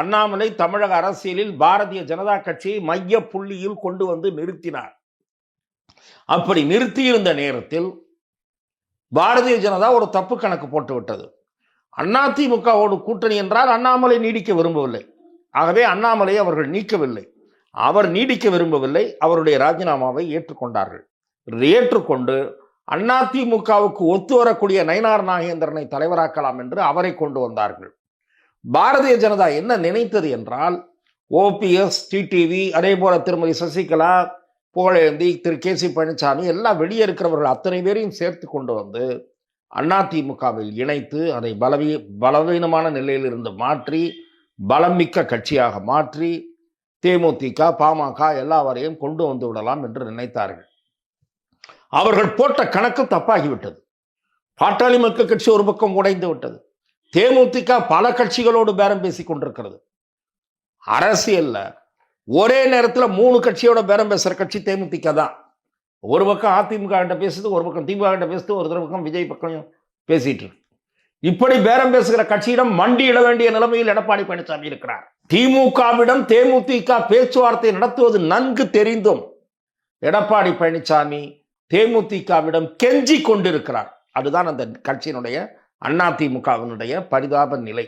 அண்ணாமலை தமிழக அரசியலில் பாரதிய ஜனதா கட்சியை மைய புள்ளியில் கொண்டு வந்து நிறுத்தினார். அப்படி நிறுத்தியிருந்த நேரத்தில் பாரதிய ஜனதா ஒரு தப்பு கணக்கு போட்டு விட்டது. அதிமுகவோடு கூட்டணி என்றால் அண்ணாமலை நீடிக்க விரும்பவில்லை. ஆகவே அண்ணாமலை அவர்கள் நீக்கவில்லை. அவர் நீடிக்க விரும்பவில்லை. அவருடைய ராஜினாமாவை ஏற்றுக்கொண்டார்கள். ஏற்றுக்கொண்டு அதிமுகவுக்கு ஒத்து வரக்கூடிய நயினார் நாகேந்திரனை தலைவராக்கலாம் என்று அவரை கொண்டு வந்தார்கள். பாரதிய ஜனதா என்ன நினைத்தது என்றால் ஓபிஎஸ் டிடிவி அதே போல திருமதி சசிகலா புகழேந்தி திரு கே சி பழனிசாமி எல்லாம் வெளியே இருக்கிறவர்கள் அத்தனை பேரையும் சேர்த்து கொண்டு வந்து அதிமுகவில் இணைத்து அதை பலவீ பலவீனமான நிலையில் இருந்து மாற்றி பலமிக்க கட்சியாக மாற்றி தேமுதிக பாமக எல்லாவரையும் கொண்டு வந்து விடலாம் என்று நினைத்தார்கள். அவர்கள் போட்ட கணக்கு தப்பாகிவிட்டது. பாட்டாளி மக்கள் கட்சி ஒரு பக்கம் உடைந்து விட்டது. தேமுதிக பல கட்சிகளோடு பேரம் பேசி கொண்டிருக்கிறது. அரசியல்ல ஒரே நேரத்தில் மூணு கட்சியோட பேரம் பேசுற கட்சி தேமுதிக தான். ஒரு பக்கம் அதிமுக கிட்ட பேசுது ஒரு பக்கம் திமுக கிட்ட பேசுது ஒரு பக்கம் விஜய் பக்கம் பேசிட்டு இருக்கு. இப்படி பேரம் பேசுகிற கட்சியிடம் மண்டியிட வேண்டிய நிலைமையில் எடப்பாடி பழனிசாமி இருக்கிறார். திமுகவிடம் தேமுதிக பேச்சுவார்த்தை நடத்துவது நன்கு தெரிந்தும் எடப்பாடி பழனிசாமி தேமுதிகவிடம் கெஞ்சி கொண்டிருக்கிறார். அதுதான் அந்த கட்சியினுடைய அதிமுகவினுடைய பரிதாப நிலை.